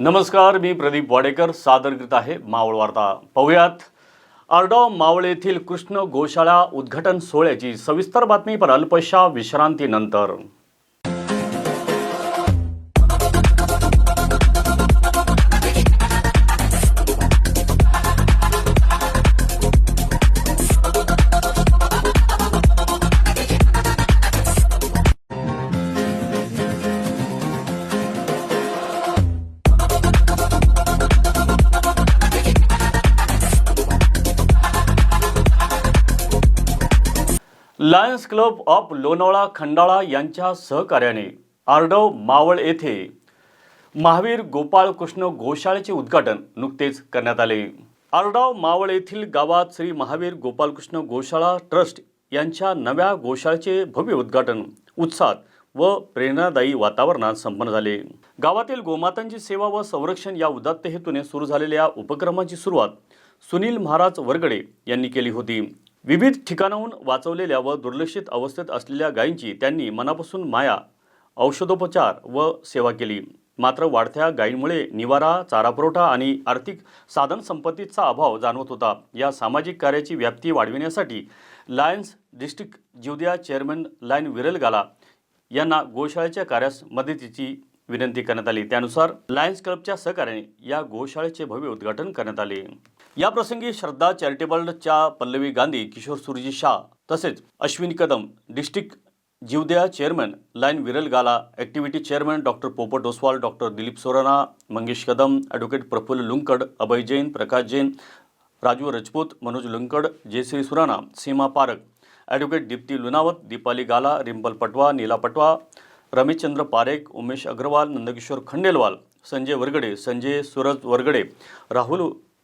नमस्कार मी प्रदीप वाडेकर सादर करीत आहे मावळ वार्ता. पाहूयात. आरडाव मावळ येथील कृष्ण गोशाळा उद्घाटन सोहळ्याची सविस्तर बातमी पर अल्पशा विश्रांतीनंतर. Lions Club of Lonavala Khandala यांच्या सहकार्याने आर्डव मावळ येथे महावीर गोपाळकृष्ण गोशाळेचे उद्घाटन नुकतेच करण्यात आले. आरडाव मावळ येथील गावात श्री महावीर गोपालकृष्ण गोशाळा ट्रस्ट यांच्या नव्या गोशाळेचे भव्य उद्घाटन उत्साहात व प्रेरणादायी वातावरणात संपन्न झाले. गावातील गोमातांची सेवा व संरक्षण या उदात्त हेतूने सुरू झालेल्या उपक्रमाची सुरुवात सुनील महाराज वरगडे यांनी केली होती. विविध ठिकाणाहून वाचवलेल्या व दुर्लक्षित अवस्थेत असलेल्या गायींची त्यांनी मनापासून माया औषधोपचार व सेवा केली. मात्र वाढत्या गायींमुळे निवारा चारा पुरवठा आणि आर्थिक साधनसंपत्तीचा अभाव जाणवत होता. या सामाजिक कार्याची व्याप्ती वाढविण्यासाठी Lions district Jivdaya chairman Lion Viral Gala यांना गोशाळेच्या कार्यास मदतीची विनंती करण्यात आली. त्यानुसार लायन्स क्लबच्या सहकार्याने या गोशाळेचे भव्य उद्घाटन करण्यात आले. याप्रसंगी श्रद्धा चॅरिटेबलच्या पल्लवी गांधी किशोर सुरजी शाह तसेच Ashwini Kadam district Jivdaya chairman Lion Viral Gala activity chairman doctor Popat Oswal doctor Dilip Sorana Mangesh Kadam advocate Prafulla Lunkad Abhay Jain Prakash Jain Raju Rajput Manoj Lunkad Jayashree Surana Seema Parak advocate Deepti Lunawat Deepali Gala Rimple Patwa Neela Patwa Rameshchandra Parekh Umesh Agarwal Nandkishore Khandelwal Sanjay Vargade Sanjay Suraj Vargade Rahul